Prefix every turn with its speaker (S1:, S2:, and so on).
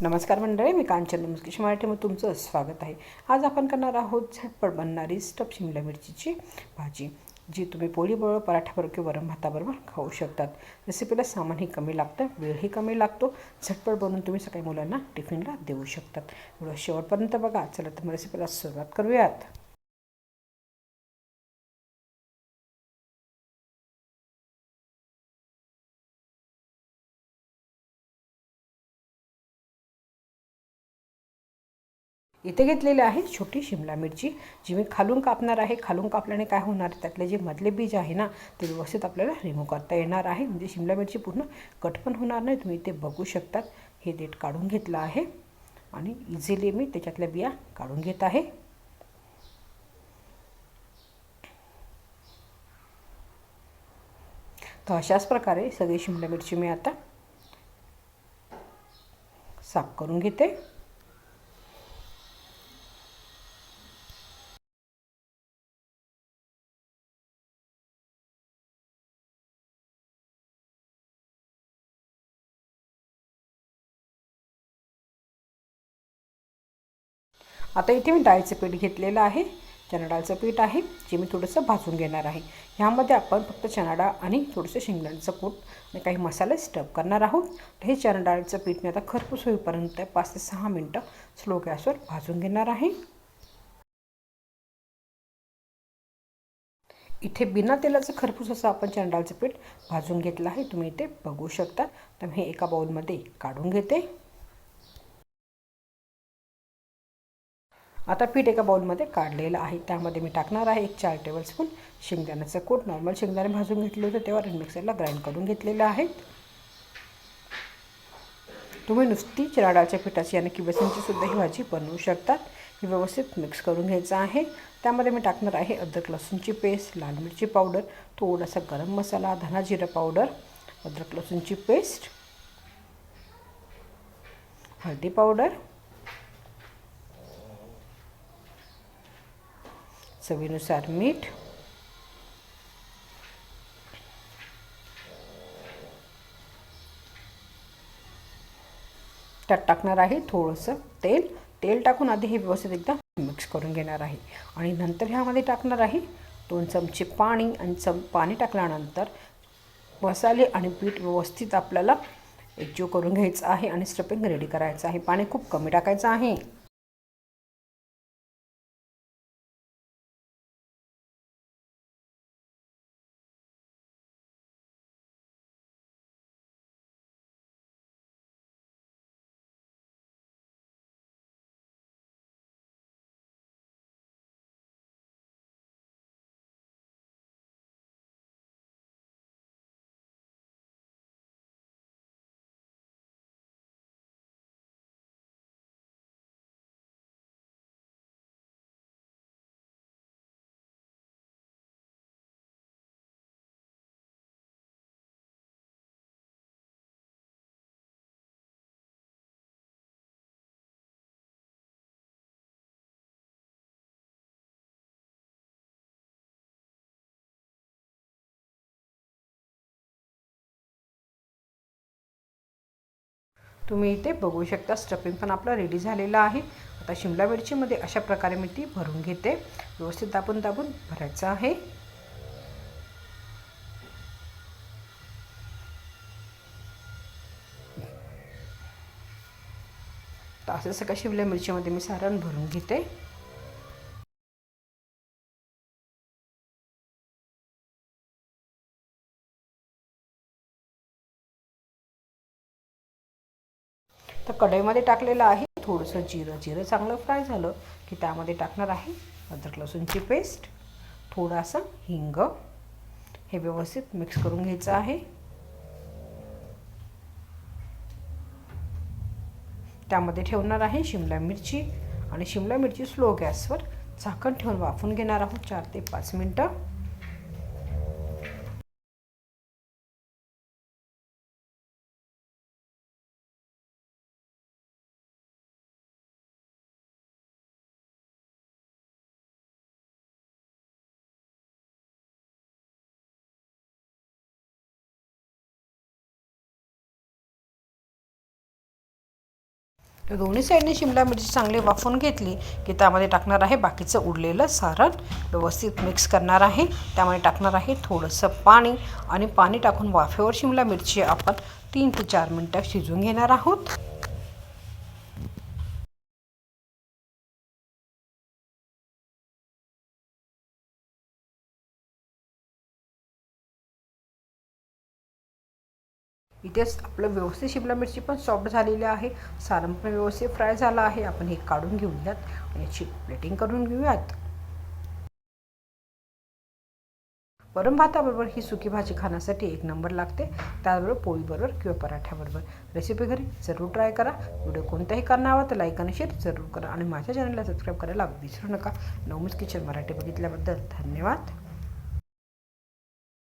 S1: नमस्कार मंडळी मी कांचन मुस्किश मराठीमध्ये तुमचं स्वागत आहे. आज आपण करणार आहोत झटपट बनणारी स्टफ शिमला मिरचीची भाजी जी तुम्ही पोळीबरोबर पराठ्याबरोबर किंवा वरण भाताबरोबर खाऊ शकतात. रेसिपीला सामानही कमी लागतं वेळही कमी लागतो झटपट बनवून तुम्ही सकाळी मुलांना टिफिनला देऊ शकतात. व्हिडिओ शेवटपर्यंत बघा. चला तर मग रेसिपीला सुरुवात करूयात. इथे घेतलेले आहे छोटी शिमला मिरची जी मी खालून कापणार आहे. खालून कापल्याने काय होणार त्यातले जे मधले बीज आहे ना ते व्यवस्थित आपल्याला रिमूव्ह करता येणार आहे. म्हणजे शिमला मिरची पूर्ण कट पण होणार नाही. तुम्ही इथे बघू शकतात. हे देठ काढून घेतलं आहे. आणि इझिली मी त्याच्यातल्या बिया काढून घेत आहे. तर अशाच प्रकारे सगळी शिमला मिरची मी आता साफ करून घेते. आता इथे मी डाळीचं पीठ घेतलेलं आहे. चणा डाळचं पीठ आहे जे मी थोडंसं भाजून घेणार आहे. ह्यामध्ये आपण फक्त चना डाळ आणि थोडंसं शेंगदाण्याचं कूट आणि काही मसाले स्टब करणार आहोत. तर हे चणा डाळीचं पीठ मी आता खरपूस होईपर्यंत पाच ते सहा मिनटं स्लो गॅसवर भाजून घेणार आहे. इथे बिना तेलाचं खरपूस असं आपण चणा डाळचं पीठ भाजून घेतलं आहे. तुम्ही इथे बघू शकता. तर मी हे एका बाऊलमध्ये काढून घेते. आता पीठ एका बाउलमध्ये काढलेलं आहे. त्यामध्ये मी टाकणार आहे एक चार टेबलस्पून शेंगदाण्याचं कूट नॉर्मल शेंगदाणे भाजून घेतले होते तेव्हा मिक्सरला ग्राइंड करून घेतलेलं आहे. तुम्ही नुसती चिराडाच्या पिठाची आणि की बेसनची सुद्धा ही भाजी बनवू शकतात. ही व्यवस्थित मिक्स करून घ्यायचं आहे. त्यामध्ये मी टाकणार आहे अद्रक लसूणची पेस्ट लाल मिरची पावडर थोडासा गरम मसाला धना जिरा पावडर अद्रक लसूणची पेस्ट हळदी पावडर चवीनुसार मीठ. त्यात टाकणार आहे थोडंसं तेल. तेल टाकून आधी हे व्यवस्थित एकदा मिक्स करून घेणार आहे. आणि नंतर ह्यामध्ये टाकणार आहे दोन चमचे पाणी आणि चम पाणी टाकल्यानंतर मसाले आणि पीठ व्यवस्थित आपल्याला एकजीव करून घ्यायचं आहे आणि स्टफिंग रेडी करायचं आहे. पाणी खूप कमी टाकायचं आहे. तुम्ही इथे बघू शकता स्टफिंग पण आपला रेडी झालेला आहे. आता शिमला मिरचीमध्ये अशा प्रकारे मी ती भरून घेते. व्यवस्थित दाबून दाबून भरायचं आहे. तर असं सगळं शिमला मिरचीमध्ये मी सारण भरून घेते. तर कढईमध्ये टाकलेलं आहे. थोडंसं जिरं जिरं चांगलं फ्राय झालं की त्यामध्ये टाकणार आहे अद्रक लसूणची पेस्ट थोडासा हिंग. हे व्यवस्थित मिक्स करून घ्यायचं आहे. त्यामध्ये ठेवणार आहे शिमला मिरची आणि शिमला मिरची स्लो गॅसवर झाकण ठेवून वाफून घेणार आहोत चार ते पाच मिनटं. दोन्ही साईडने शिमला मिरची चांगली वाफून घेतली की त्यामध्ये टाकणार आहे बाकीचं उरलेलं सारण. व्यवस्थित मिक्स करणार आहे. त्यामध्ये टाकणार आहे थोडंसं पाणी आणि पाणी टाकून वाफेवर शिमला मिरची आपण तीन ते चार मिनटं शिजून घेणार आहोत. इथेच आपलं व्यवस्थित शिमला मिरची पण सॉफ्ट झालेली आहे. सारण पण व्यवस्थित फ्राय झाला आहे. आपण हे काढून घेऊयात आणि याची प्लेटिंग करून घेऊयात. वरण भाताबरोबर ही सुकी भाजी खाण्यासाठी एक नंबर लागते. त्याचबरोबर पोळीबरोबर किंवा पराठ्याबरोबर. रेसिपी घरी जरूर ट्राय करा. व्हिडिओ कोणत्याही कारणावर तर लाईक आणि शेअर जरूर करा. आणि माझ्या चॅनलला सबस्क्राईब करायला विसरू नका. नवमीच किचन मराठी बघितल्याबद्दल धन्यवाद.